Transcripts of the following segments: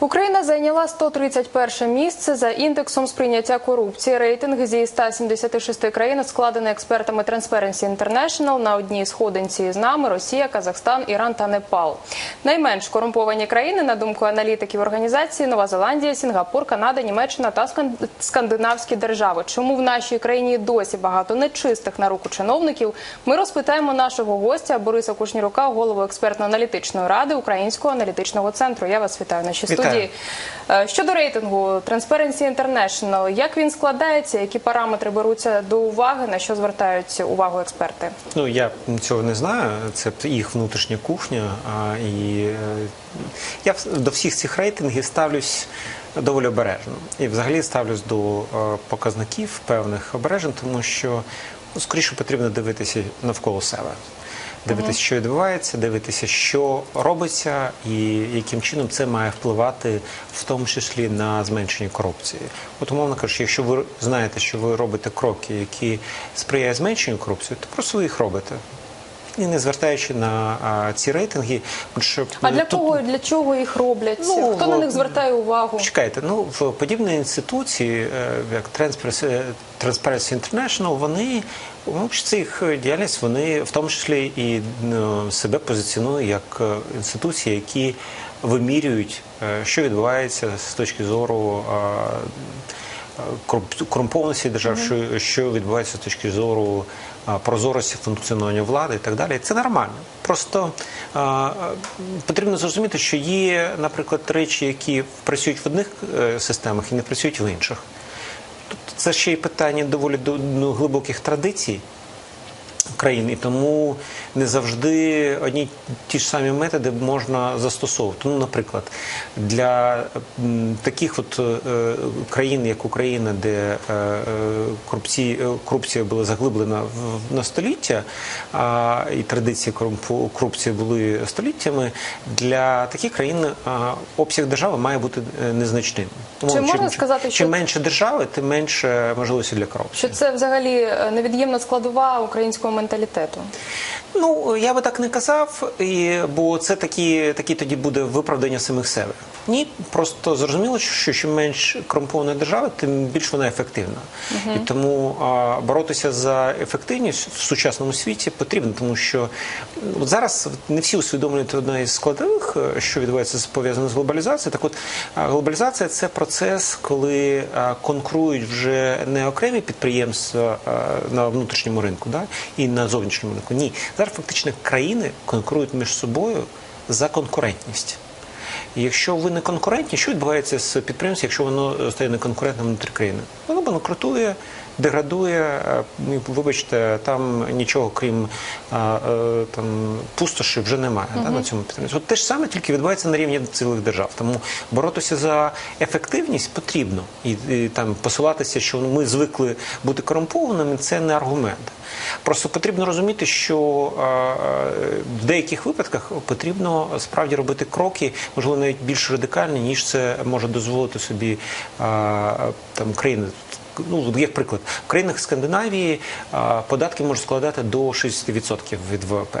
Україна зайняла 131 місце за індексом сприйняття корупції. Рейтинг зі 176 країн складений експертами Transparency International на одній сходинці з нами Росія, Казахстан, Іран та Непал. Найменш корумповані країни, на думку аналітиків організації, Нова Зеландія, Сінгапур, Канада, Німеччина та скан- скандинавські держави. Чому в нашій країні досі багато нечистих на руку чиновників? Ми розпитаємо нашого гостя Бориса Кушнірука, голову експертно-аналітичної ради Українського аналітичного центру. Я вас вітаю нашій Вітаю. Студії. Е, Щодо рейтингу Transparency International, як він складається, які параметри беруться до уваги, на що звертають увагу експерти? Ну я цього не знаю. Це їх внутрішня кухня. А, і е, я до всіх цих рейтингів ставлюсь доволі обережно. І взагалі ставлюсь до е, показників певних обережно, тому що ну, скоріше потрібно дивитися навколо себе. Дивитися, що відбувається, дивитися, що робиться, і яким чином це має впливати, в тому числі на зменшення корупції. От, умовно кажучи, якщо ви знаєте, що ви робите кроки, які сприяють зменшенню корупції, то просто ви їх робите. І не звертаючи на а, ці рейтинги, що А для тут- кого для чого їх роблять? Ну, Хто на них звертає увагу? Чекайте, ну в подібні інституції, е, як Transparency International, вони ну, це їх діяльність, вони в тому числі і ну, себе позиціонують як е, інституції, які вимірюють, е, що відбувається з точки зору. е, корумп- корумпованості держав, що, що відбувається з точки зору прозорості функціонування влади і так далі. Це нормально. Просто а, потрібно зрозуміти, що є, наприклад, речі, які працюють в одних е, системах і не працюють в інших. Це ще й питання доволі до- ну, глибоких традицій країн, і тому не завжди одні ті ж самі методи можна застосовувати. Ну, наприклад, для таких от е, країн, як Україна, де е, е, корупція була заглиблена на століття, і традиції корупції були століттями, для таких країн обсяг держави має бути незначним. Тому Чи можна чим- сказати, чим що- менше держави, тим менше можливості для корупції. Що це взагалі невід'ємна складова українського менталітету? Ну я би так не казав, і, бо це такі, такі тоді буде виправдання самих себе. Ні, просто зрозуміло, що чим менш корумпована держава, тим більш вона ефективна. І тому а, боротися за ефективність в сучасному світі потрібно, тому що от зараз не всі усвідомлюють одна із складових, е, що відбувається з пов'язано з глобалізацією. Так, от глобалізація це процес, коли конкурують вже не окремі підприємства на внутрішньому ринку, да, і на зовнішньому ринку. Ні, зараз фактично країни конкурують між собою за конкурентність. Якщо ви не конкурентні, що відбувається з підприємством, якщо воно стає неконкурентним внутрі країни? Воно банкрутує, деградує. е, ну, Вибачте, там нічого крім е, там пустоші вже немає да, на цьому підприємстві. От те ж саме тільки відбувається на рівні цілих держав. Тому боротися за ефективність потрібно і, і там посилатися, що ми звикли бути корумпованими, це не аргумент. Просто потрібно розуміти, що е, е, в деяких випадках потрібно справді робити кроки, можливо, навіть більш радикальні, ніж це може дозволити собі е, там країни. Ну, як приклад, в країнах Скандинавії податки можуть складати до 60% від ВВП.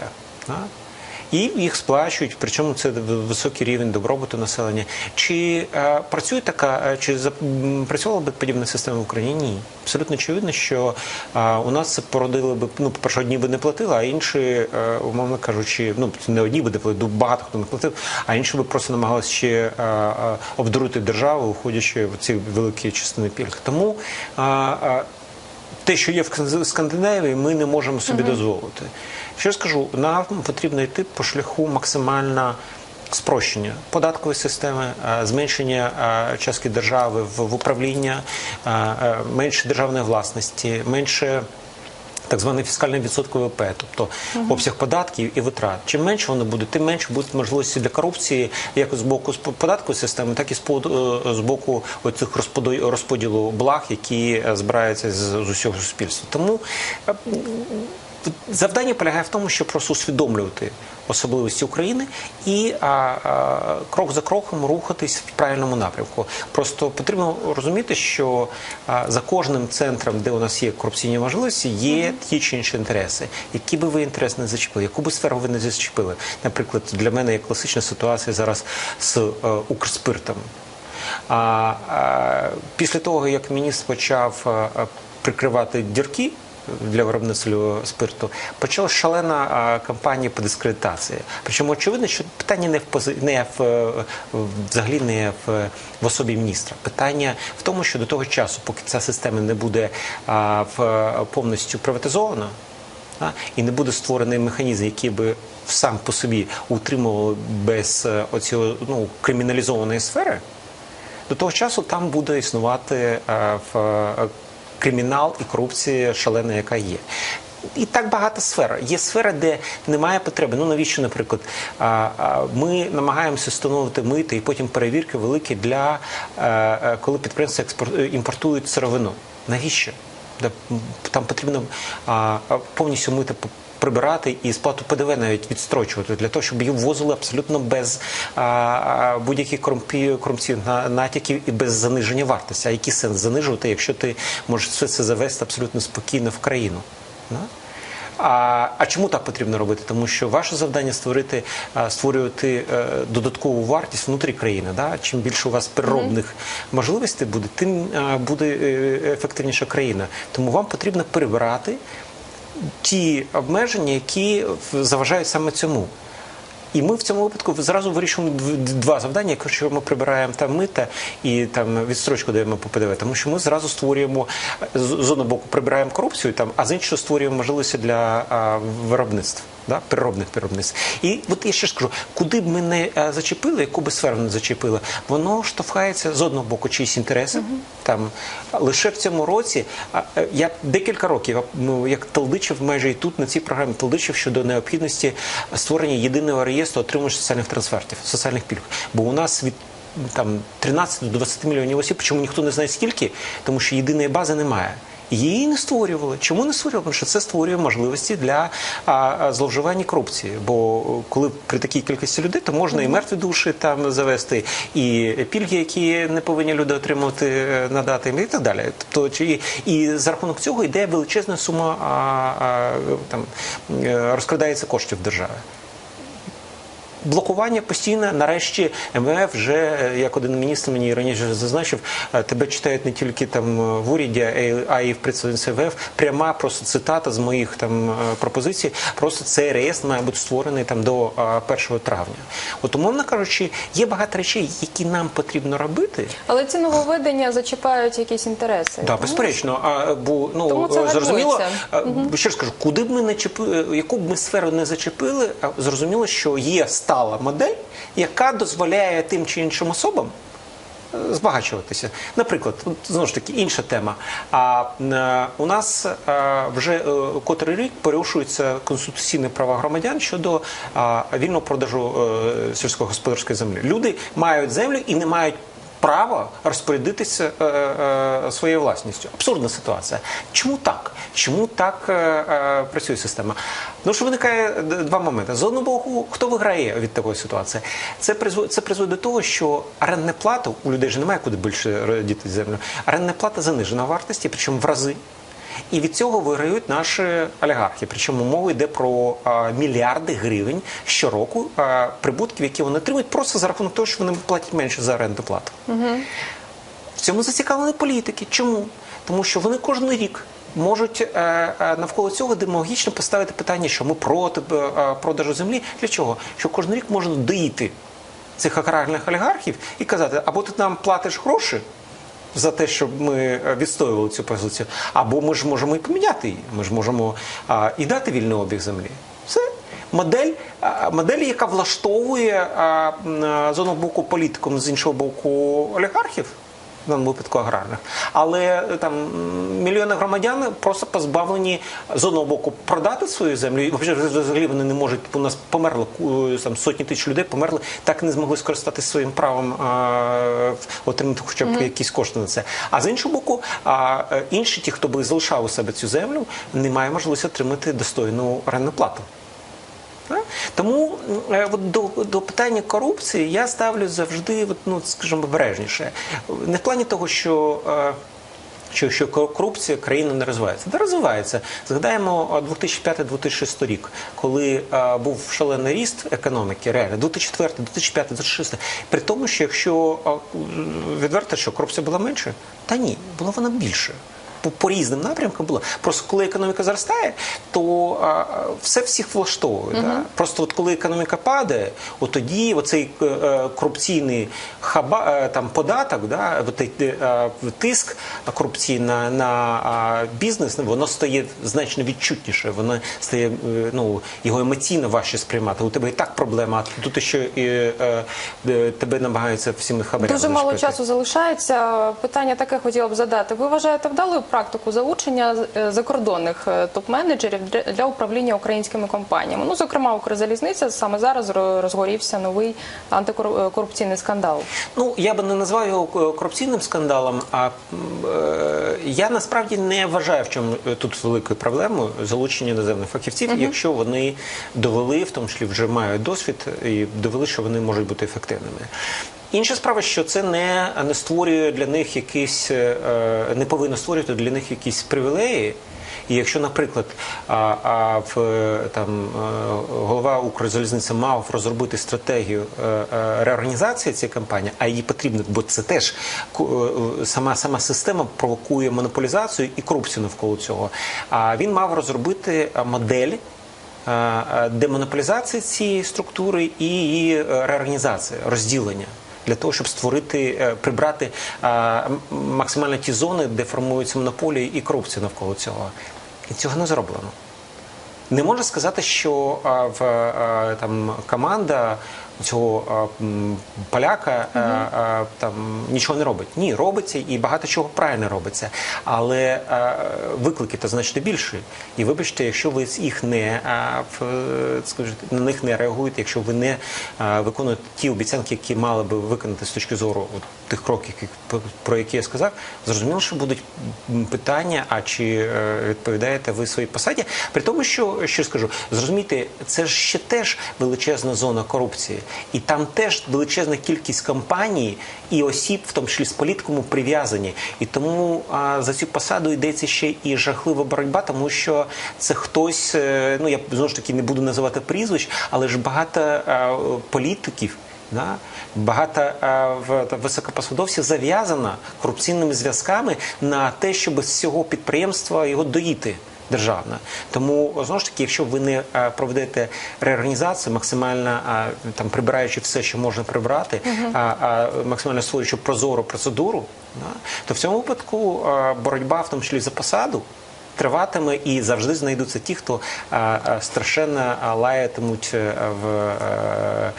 І їх сплачують, причому це високий рівень добробуту населення. Чи е, працює така, е, чи за- м, працювала б подібна система в Україні? Ні. Абсолютно очевидно, що е, у нас це породили б, ну, по-перше, одні би не платили, а інші, е, умовно кажучи, ну не одні би не платили, багато хто не платив, а інші би просто намагалися ще е, е, обдурити державу, уходячи в ці великі частини пільг. Тому е, е, те, що є в Скандинавії, ми не можемо собі дозволити. Що я скажу, нам потрібно йти по шляху максимально спрощення податкової системи, е, зменшення е, частки держави в, управління, е, менше державної власності, менше. Так званий фіскальний відсоток ВВП, тобто обсяг податків і витрат. Чим менше вони буде, тим менше будуть можливості для корупції, як з боку податкової системи, так і з е, боку цих розподілу благ, які е, збираються з, з усього суспільства. Тому е, Завдання полягає в тому, щоб просто усвідомлювати особливості України і а, а, крок за кроком рухатись в правильному напрямку. Просто потрібно розуміти, що а, за кожним центром, де у нас є корупційні можливості, є ті чи інші інтереси. Які би ви інтерес не зачепили, яку би сферу ви не зачепили. Наприклад, для мене є класична ситуація зараз з е, Укрспиртом. А, а, після того, як міністр почав а, а, прикривати дірки для виробництва спирту, почалася шалена кампанія по дискредитації. Причому очевидно, що питання не в пози... не в е, взагалі не в, в особі міністра. Питання в тому, що до того часу, поки ця система не буде а, в повністю приватизована. а, І не буде створений механізм, який би сам по собі утримував без е, оцього ну, криміналізованої сфери, до того часу там буде існувати е, в, кримінал і корупція шалена, яка є. І так багато сфер. Є сфера, де немає потреби. Ну навіщо, наприклад, ми намагаємося встановити мити і потім перевірки великі для е, е, коли підприємства е, імпортують сировину. Навіщо? Там потрібно повністю мити прибирати і сплату ПДВ навіть відстрочувати для того, щоб її ввозили абсолютно без будь-яких корупційних на- натяків і без заниження вартості. А який сенс занижувати, якщо ти можеш все це завести абсолютно спокійно в країну? А, а чому так потрібно робити? Тому що ваше завдання створити створювати е, додаткову вартість внутрі країни. Да? Чим більше у вас переробних можливостей буде, тим буде е, ефективніша країна. Тому вам потрібно перебирати ті обмеження, які заважають саме цьому. І ми в цьому випадку зразу вирішуємо дв- два завдання, якщо ми прибираємо там мита і там відстрочку даємо по ПДВ, тому що ми зразу створюємо з одного боку прибираємо корупцію, там, а з іншого створюємо можливості для а, виробництв. Да, переробних виробництв. І от я ще скажу, куди б ми не е, зачепили, яку би сферу не зачепили, воно штовхається з одного боку чиїсь інтереси. Там лише в цьому році е, я декілька років ну, як талдичив майже і тут на цій програмі талдичив щодо необхідності створення єдиного реєстру отримувач соціальних трансфертів, соціальних пільг. Бо у нас від там 13 до 20 мільйонів осіб, чому ніхто не знає скільки, тому що єдиної бази немає. Її не створювали. Чому не створювали? Тому що це створює можливості для зловживання корупції. Бо е, коли при такій кількості людей, то можна і мертві душі там завести, і пільги, які не повинні люди отримувати, е, надати і так далі. Тобто, чи і за рахунок цього йде величезна сума а, а, там е, розкрадається коштів держави. Блокування постійне. Нарешті МВФ вже е, як один міністр мені раніше зазначив, е, тебе читають не тільки там е, в уряді, а й- в представництві МВФ. Пряма просто цитата з моїх там пропозицій. Просто цей реєстр має бути створений там до е, 1 травня. От умовно кажучи, є багато речей, які нам потрібно робити. Але ці нововведення зачіпають якісь інтереси. Так, безперечно. А бо ну Тому це зрозуміло, ще ж кажу, куди б ми не чепили, яку б ми сферу не зачепили, зрозуміло, що є стала модель, яка дозволяє тим чи іншим особам. е, Збагачуватися, наприклад, знову ж таки інша тема. А е, у нас е, вже котрий рік порушуються конституційні права громадян щодо вільного продажу сільськогосподарської землі. Люди мають землю і не мають право розпорядитися е, е, своєю власністю. Абсурдна ситуація. Чому так? Чому так е, е, працює система? Ну що виникає два моменти. З одного боку, хто виграє від такої ситуації? Це призводить, це призводить до того, що орендна плата у людей ж немає куди більше радіти землю. Орендна плата занижена вартості, причому в рази. І від цього виграють наші олігархи. Причому мова йде про а, мільярди гривень щороку а, прибутків, які вони отримують просто за рахунок того, що вони платять менше за оренду плату. В цьому зацікавлені політики. Чому? Тому що вони кожен рік можуть е, е, навколо цього демагогічно поставити питання, що ми проти е, продажу землі. Для чого? Що кожен рік можна доїти цих аграрних олігархів і казати, або ти нам платиш гроші. За те, щоб ми е, відстоювали цю позицію, або ми ж можемо і поміняти її. Ми ж можемо а, і дати вільний обіг землі. Це модель, а, модель, яка влаштовує а, з одного боку політиком, з іншого боку олігархів. В випадку аграрних. Але е, там мільйони громадян просто позбавлені з одного боку продати свою землю, і взагалі вони не можуть. У нас померло там сотні тисяч людей, померли, так і не змогли скористатися своїм правом а, отримати хоча б якісь кошти на це. А з іншого боку, а, е, інші, ті, хто би залишав у себе цю землю, не має можливості отримати достойну орендну плату. Тому е, от до, до питання корупції я ставлю завжди, от, ну, скажімо, обережніше. Не в плані того, що. е, Що, що корупція країна не розвивається. Та розвивається. Згадаємо е, 2005-2006 рік, коли е, був шалений ріст економіки, реально 2004, 2005, 2006. При тому, що якщо е, відверто, що корупція була менше, та ні, була вона більше по, по різним напрямкам було. Просто коли економіка зростає, то а, все всіх влаштовує. Да? Просто от коли економіка падає, от тоді оцей е, е, корупційний хаба, е, там, податок, да? е, тиск корупційний на, на бізнес, ну, воно стає значно відчутніше, воно стає, е, ну, його емоційно важче сприймати. У тебе і так проблема, а тут ще і, е, тебе намагаються всіми хабарями Дуже мало часу залишається. Питання таке хотіла б задати. Ви вважаєте вдалою практику залучення е, закордонних е, топ-менеджерів для- управління українськими компаніями? Ну, зокрема, Укрзалізниця саме зараз розгорівся новий антикорупційний скандал. Ну, я би не назвав його е, корупційним скандалом, а е, я насправді не вважаю, в чому е, тут великою проблемою залучення іноземних фахівців, якщо вони довели, в тому числі вже мають досвід, і довели, що вони можуть бути ефективними. Інша справа, що це не, не створює для них якісь, е, е, не повинно створювати для них якісь привілеї. І якщо, наприклад, а, а в е, там голова Укрзалізниці мав розробити стратегію реорганізації цієї компанії, а її потрібно, бо це теж сама сама система провокує монополізацію і корупцію навколо цього. А він мав розробити модель. Демонополізації цієї структури і її реорганізації, розділення для того, щоб створити, е, прибрати е, максимально ті зони, де формуються монополії і корупція навколо цього. І цього не зроблено. Не можна сказати, що в там команда цього поляка там нічого не робить. Ні, робиться і багато чого правильно робиться. Але виклики то значно більші. І вибачте, якщо ви їх не скажімо, на них не реагуєте, якщо ви не виконуєте ті обіцянки, які мали би виконати з точки зору от, тих кроків, про які я сказав, зрозуміло, що будуть питання, а чи е, відповідаєте ви своїй посаді? При тому, що що скажу, зрозумійте, це ж ще теж величезна зона корупції, і там теж величезна кількість компаній і осіб, в тому числі з політикому, прив'язані. І тому а, за цю посаду йдеться ще і жахлива боротьба, тому що це хтось, е, ну я знову ж таки не буду називати прізвищ, але ж багато а, політиків. Да? Багато в- високопосадовців зав'язано корупційними зв'язками на те, щоб з цього підприємства його доїти державно. Тому знову ж таки, якщо ви не е, проведете реорганізацію, максимально е, там прибираючи все, що можна прибрати, а, а максимально створюючи прозору процедуру, то в цьому випадку е, боротьба, в тому числі за посаду. Триватиме і завжди знайдуться ті, хто а, а, страшенно лаятимуть е, е,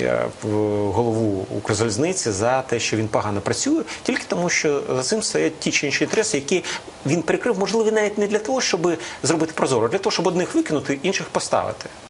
е, в голову Укрзалізниці за те, що він погано працює, тільки тому, що за цим стоять ті чи інші інтереси, які він прикрив, можливо, навіть не для того, щоб зробити прозоро, а для того, щоб одних викинути, інших поставити.